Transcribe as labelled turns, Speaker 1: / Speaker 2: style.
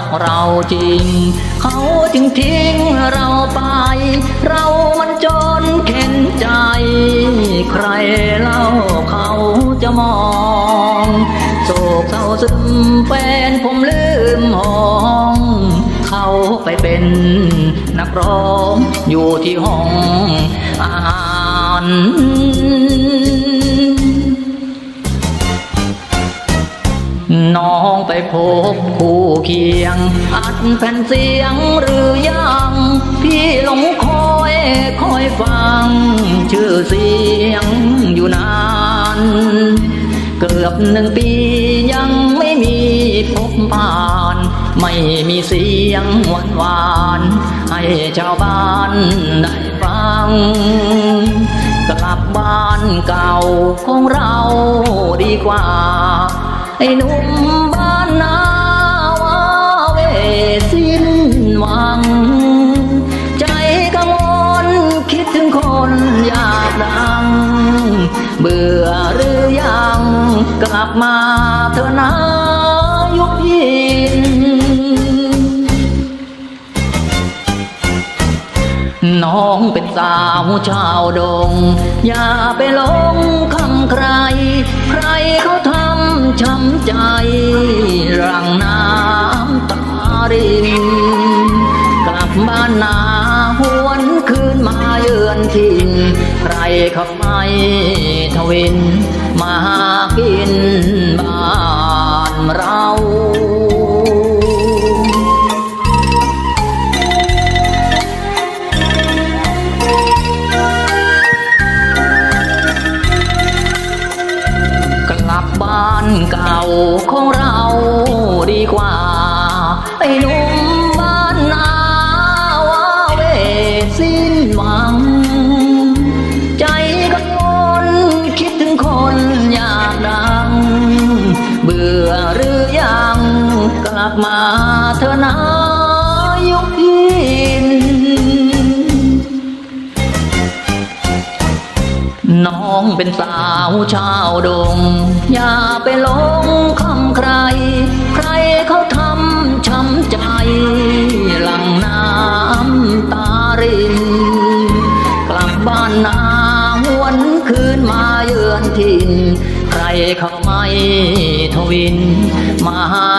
Speaker 1: เรักเราจริง เขาจึงทิ้งเราไป เรามันจนเข็นใจ ใครเล่าเขาจะมองโศกเศร้าซึมเป็นผมลืมมองเขาไปเป็นนักร้องอยู่ที่ห้องอาหาร น้องไปพบคู่เคียง อัดแผ่นเสียงหรือยัง พี่หลงคอยคอยฟัง ชื่อเสียงอยู่นาน เกือบหนึ่งปียังไม่มีพบผ่าน ไม่มีเสียงหวานหวาน ให้ชาวบ้านได้ฟังกลับบ้านเก่าของเราดีกว่า ไอ้หนุ่มบ้านนาว่าเวสิ้นหวัง ใจกังวลคิดถึงคนอยากดัง เบื่อหรือยัง กลับมาเถอะนะยุคยินน้องเป็นสาวชาวดง อย่าไปหลงคำใคร ใครเขาทำ ช้ำใจรังน้ำตาริน กลับบ้านนาหวนคืนมาเยือนถิ่น ใครขับไม่ทวิน มาหากิน ไอ้หนุ่มบ้านนาว่าเวสิ้นหวัง ใจกังวลคิดถึงคนอยากดัง เบื่อหรือยังกลับมาเถอะนะยุพินน้องเป็นสาวชาวดง อย่าไปหลงคำใคร หลังน้ำตาริน กลับบ้านนาหวนคืนมาเยือนถิ่น ใครเขาไม่ทวินมาหา